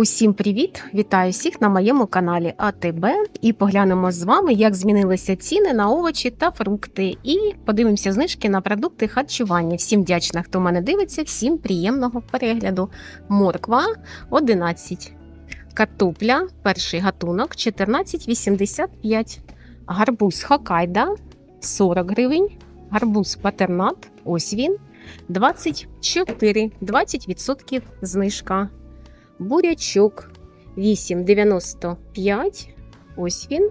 Усім привіт! Вітаю всіх на моєму каналі АТБ і поглянемо з вами, як змінилися ціни на овочі та фрукти. І подивимося знижки на продукти харчування. Всім вдячна, хто мене дивиться, всім приємного перегляду. Морква 11. Картопля, перший гатунок 14,85. Гарбуз Хокайда 40 гривень. Гарбуз патернат, ось він 24, 20% знижка. Бурячок 8,95. Ось він.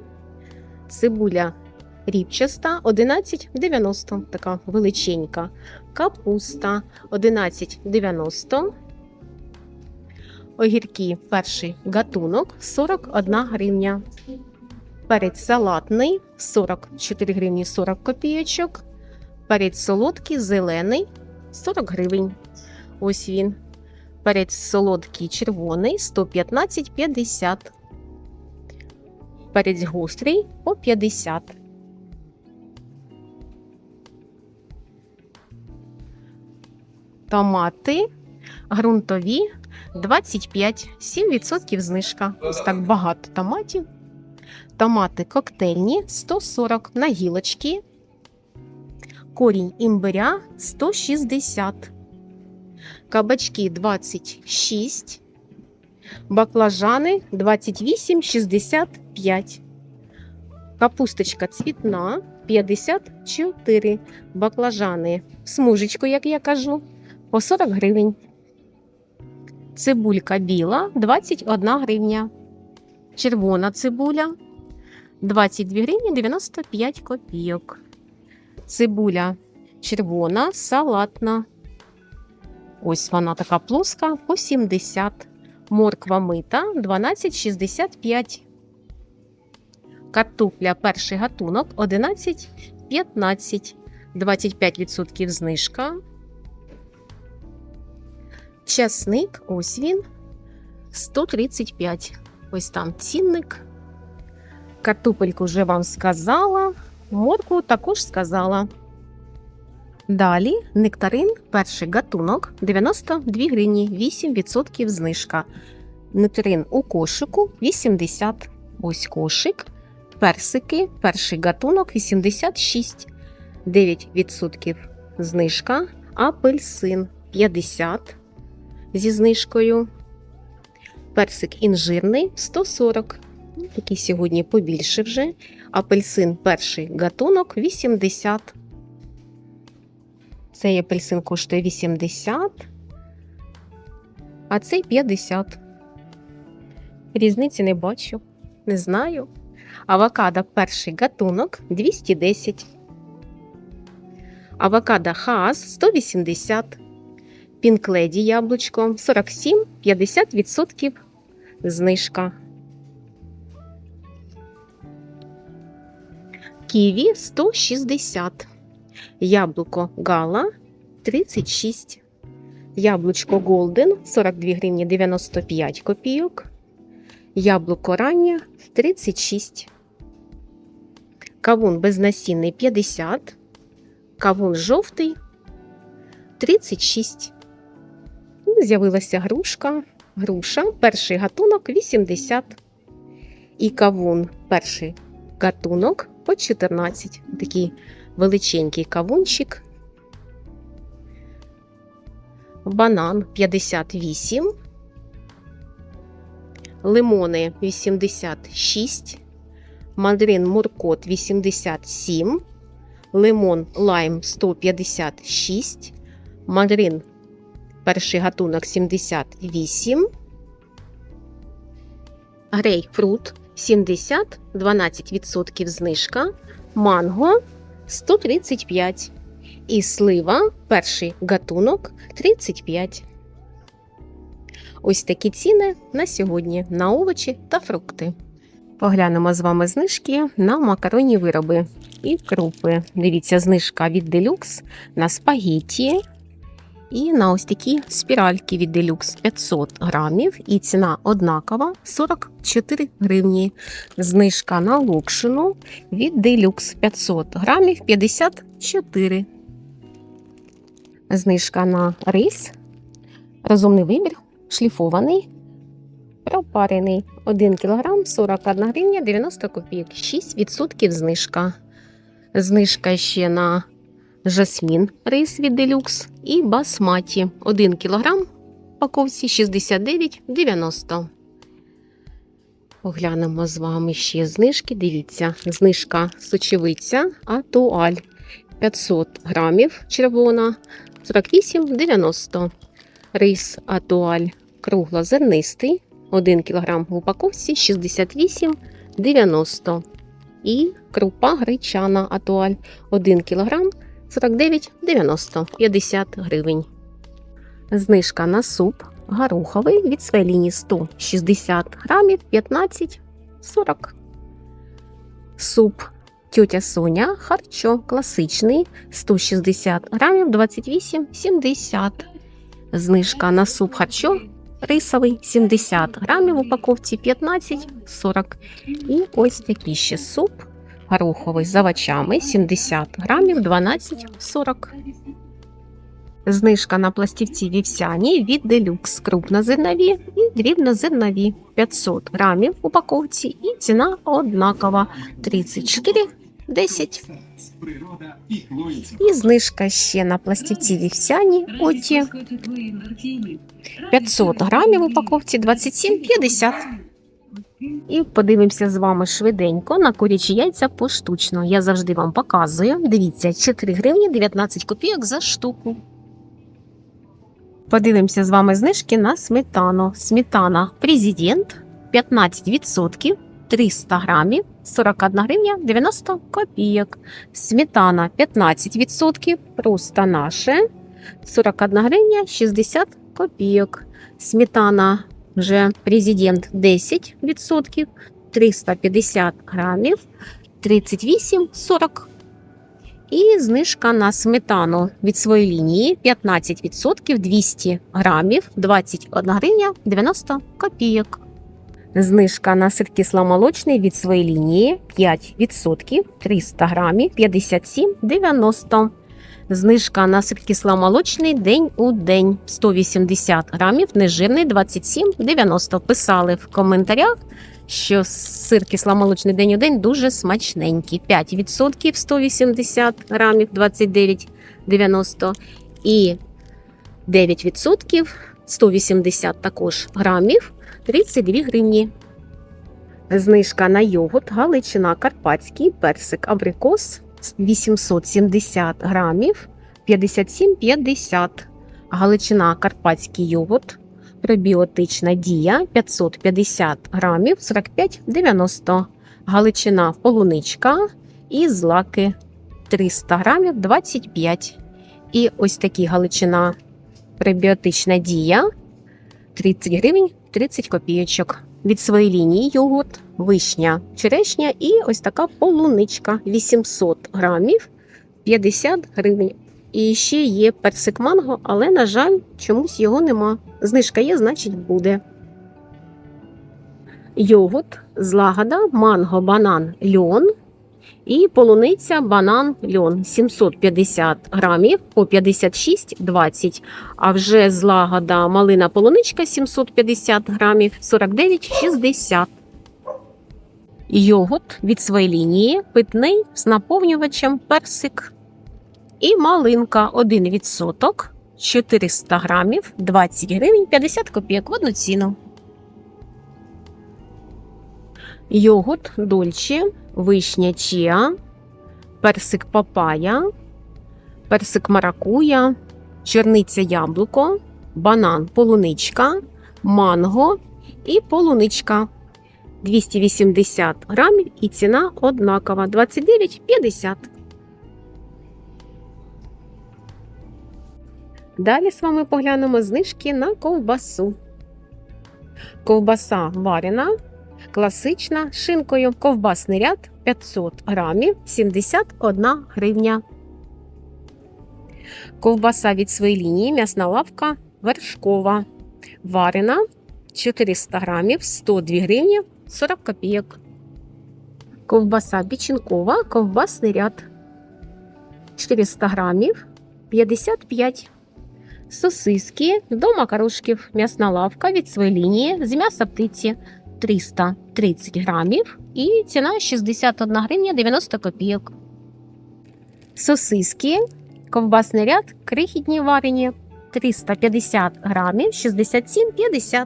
Цибуля ріпчаста 11,90. Така величенька. Капуста 11,90. Огірки перший гатунок 41 гривня. Перець салатний 44 гривні 40 копійочок. Перець солодкий зелений 40 гривень. Ось він. Перець солодкий червоний 115,50. Перець гострий по 50. Томати ґрунтові 25, 7% знижка. Ось так багато томатів. Томати коктейльні 140 на гілочки. Корінь імбиря 160 кабачки 26, баклажани 28,65, капусточка цвітна 54, баклажани смужечку, як я кажу, по 40 гривень. Цибулька біла 21 гривня. Червона цибуля 22 гривні 95 копійок. Цибуля червона, салатна Ось вона така плоска по 70. Морква мита 12,65. Картопля перший гатунок 11,15. 25% знижка. Часник, ось він 135. Ось там цінник. Картопельку вже вам сказала. Моркву також сказала. Далі нектарин, перший гатунок 92 гривні, 8% знижка. Нектарин у кошику 80. Ось кошик. Персики, перший гатунок 86, 9% знижка. Апельсин 50 зі знижкою. Персик інжирний 140. Такий сьогодні побільше вже. Апельсин перший гатунок 80. Цей апельсин коштує 80, а цей 50. Різниці не бачу, не знаю. Авокадо перший гатунок 210. Авокадо Хаас 180. Пінкледі яблучко 47, 50% знижка. Ківі 160. Яблуко Гала 36. Яблучко Голден 42 гривні 95 копійок. Яблуко раннє 36. Кавун безнасінний 50. Кавун жовтий 36. З'явилася грушка. Груша. Перший гатунок 80. І кавун перший гатунок по 14. Такий величенький кавунчик, банан 58, лимони 86, мандарин муркот 87, лимон лайм 156, мандарин перший гатунок 78, грейпфрут 70, 12% знижка, манго 135. І слива перший гатунок 35. Ось такі ціни на сьогодні на овочі та фрукти. Поглянемо з вами знижки на макаронні вироби і крупи. Дивіться, знижка від Deluxe на спагетті і на ось такі спіральки від Deluxe 500 грамів. І ціна однакова 44 гривні. Знижка на локшину від Deluxe 500 грамів 54. Знижка на рис. Розумний вибір шліфований пропарений 1 кг 41 гривня 90 копійок, 6% знижка. Знижка ще на жасмін рис від делюкс і басматі 1 кг упаковці 69,90. Поглянемо з вами ще знижки. Дивіться, знижка сочевиця Атуаль 500 грамів червона 48,90. Рис Атуаль круглозернистий 1 кг в упаковці 68,90. І крупа гречана Атуаль 1 кг 49,90 50 гривень. Знижка на суп гороховий від свеліні 160 грамів 15,40. Суп тьотя Соня харчо класичний 160 грамів 28,70. Знижка на суп харчо рисовий 70 грамів в упаковці 15,40. І ось такий ще суп гороховий з овочами 70 грамів 12,40. Знижка на пластівці вівсяні від делюкс крупнозернові і дрібнозернові 500 грамів в упаковці і ціна однакова 34,10. І знижка ще на пластівці вівсяні оті 500 грамів в упаковці 27,50. І подивимося з вами швиденько на курячі яйця поштучно. Я завжди вам показую. Дивіться, 4 гривні 19 копійок за штуку. Подивимося з вами знижки на сметану. Сметана Президент 15% 300 грамів 41 гривня 90 копійок. Сметана 15%, просто наше 41 гривня 60 копійок. Сметана вже Президент 10%, 350 грамів 38,40 і знижка на сметану від своєї лінії 15% 200 грамів 21 гривня 90 копійок. Знижка на сир кисломолочний від своєї лінії 5% 300 грамів 57,90. Знижка на кисломолочний день у день 180 грамів, нежирний 27,90. Писали в коментарях, що сир кисломолочний день у день дуже смачненький. 5% 180 грамів 29,90 і 9% 180 також грамів 32 гривні. Знижка на йогурт Галичина Карпатський персик абрикос 870 грамів 57,50. Галичина Карпатський йогурт Пробіотична дія 550 грамів 45,90. Галичина полуничка і злаки 300 грамів 25. І ось такі галичина пребіотична дія 30 гривень 30 копійочок. Від своєї лінії йогурт, вишня, черешня і ось така полуничка 800 грамів 50 гривень. І ще є персик манго, але, на жаль, чомусь його нема. Знижка є, значить буде. Йогурт, злагода, манго, банан, льон і полуниця, банан, льон 750 грамів по 56,20. А вже злагода малина полуничка 750 грамів 49,60. Йогурт від своєї лінії питний з наповнювачем персик. І малинка 1% 400 грамів 20 гривень 50 копійок в одну ціну. Йогурт дольче, вишня чіа, персик папая, персик маракуя, черниця яблуко, банан полуничка, манго і полуничка 280 грамів і ціна однакова 29,50. Далі з вами поглянемо знижки на ковбасу. Ковбаса варена, класична шинкою. Ковбасний ряд 500 грамів 71 гривня. Ковбаса від своєї лінії м'ясна лавка вершкова. Варена 400 грамів 102 гривні 40 копійок. Ковбаса печінкова, ковбасний ряд 400 грамів 55 Сосиски до макарушків. М'ясна лавка від своєї лінії з м'яса птиці 330 грамів і ціна 61 гривня 90 копійок. Сосиски, ковбасний ряд, крихітні варені 350 грамів 67,50.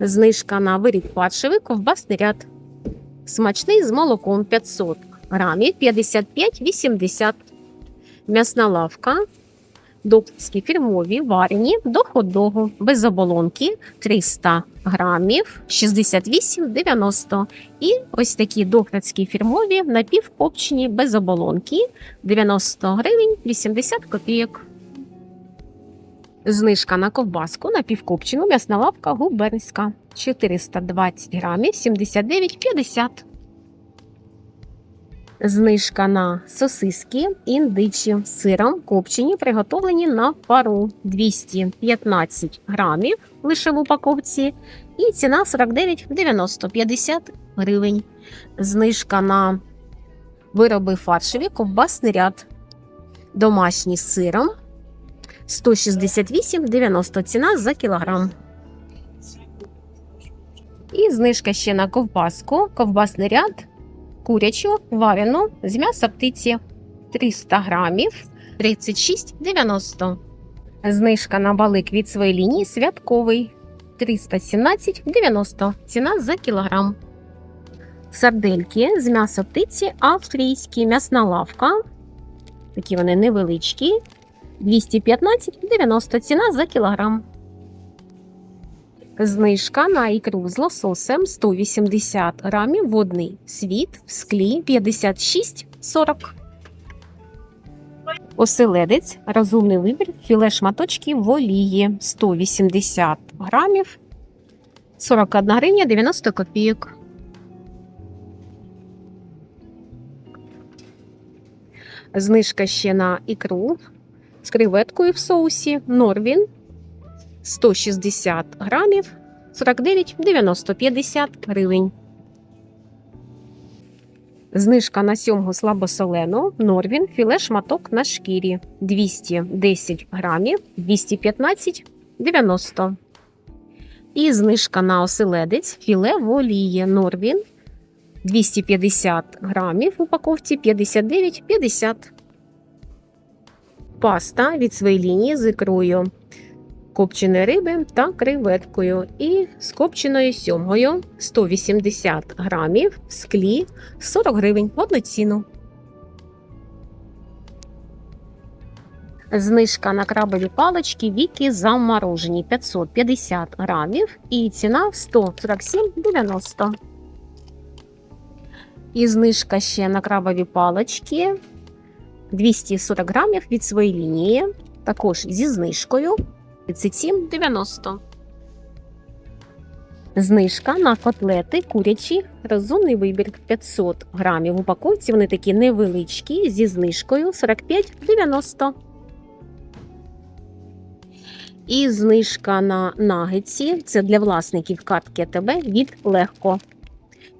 Знижка на виріб фаршевий ковбасний ряд. Смачний з молоком 500 грамів 55,80. М'ясна лавка. Докторські фірмові варені до хот-догу без оболонки 300 грамів 68,90. І ось такі докторські фірмові напівкопчені без оболонки 90 гривень 80 копійок. Знижка на ковбаску напівкопчену м'ясна лавка губернська 420 грамів 79,50. Знижка на сосиски індичі з сиром копчені, приготовлені на пару 215 грамів лише в упаковці. І ціна 49,90 50 гривень. Знижка на вироби фаршеві ковбасний ряд. Домашній з сиром 168,90 ціна за кілограм. І знижка ще на ковбаску. Ковбасний ряд курячу варену з м'яса птиці 300 грамів 36,90. Знижка на балик від своєї лінії святковий 317,90. Ціна за кілограм. Сардельки з м'яса птиці австрійські м'ясна лавка. Такі вони невеличкі. 215,90 ціна за кілограм. Знижка на ікру з лососем 180 грамів, водний світ в склі 56,40. Оселедець, розумний вибір, філе шматочки в олії 180 грамів, 41 гривня 90 копійок. Знижка ще на ікру з креветкою в соусі Норвін 160 грамів 49 90 50 гривень. Знижка на сьомгу слабосолену Норвін філе шматок на шкірі 210 грамів 215 90. І знижка на оселедець філе в олії Норвін 250 грамів в упаковці 59 50. Паста від своєї лінії з ікрою копченої риби та креветкою і з копченою сьомгою 180 грамів в склі 40 гривень в одну ціну. Знижка на крабові палички віки заморожені 550 грамів і ціна 147,90. І знижка ще на крабові палички 240 грамів від своєї лінії, також зі знижкою 37,90. Знижка на котлети курячі. Розумний вибір 500 грамів. В упаковці вони такі невеличкі зі знижкою 45,90. І знижка на нагетсі. Це для власників картки АТБ від легко.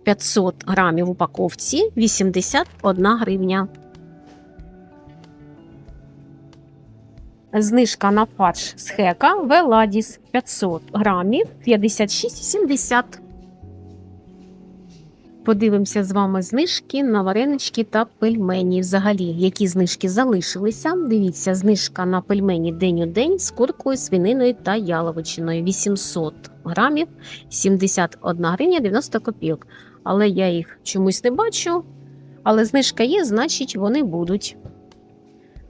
500 грамів в упаковці 81 гривня. Знижка на фарш з хека Веладіс 500 грамів 56,70. Подивимося з вами знижки на варенички та пельмені. Взагалі, які знижки залишилися. Дивіться, знижка на пельмені день у день з куркою, свининою та яловичиною 800 грамів 71 гривня 90 копійок. Але я їх чомусь не бачу. Але знижка є, значить, вони будуть.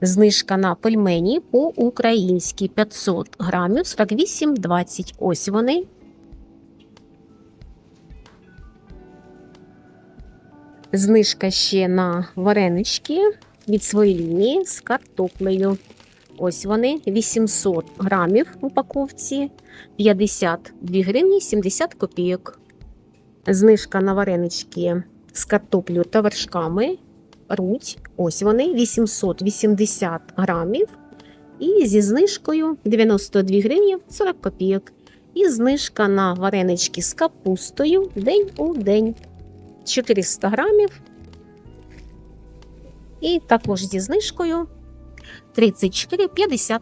Знижка на пельмені по-українськи 500 грамів 48,20. Ось вони. Знижка ще на варенички від своєї лінії з картоплею. Ось вони 800 грамів в упаковці 52 гривні 70 копійок. Знижка на варенички з картоплею та вершками руть. Ось вони 880 грамів. І зі знижкою 92 гривні 40 копійок. І знижка на варенички з капустою день у день 400 грамів. І також зі знижкою 34,50.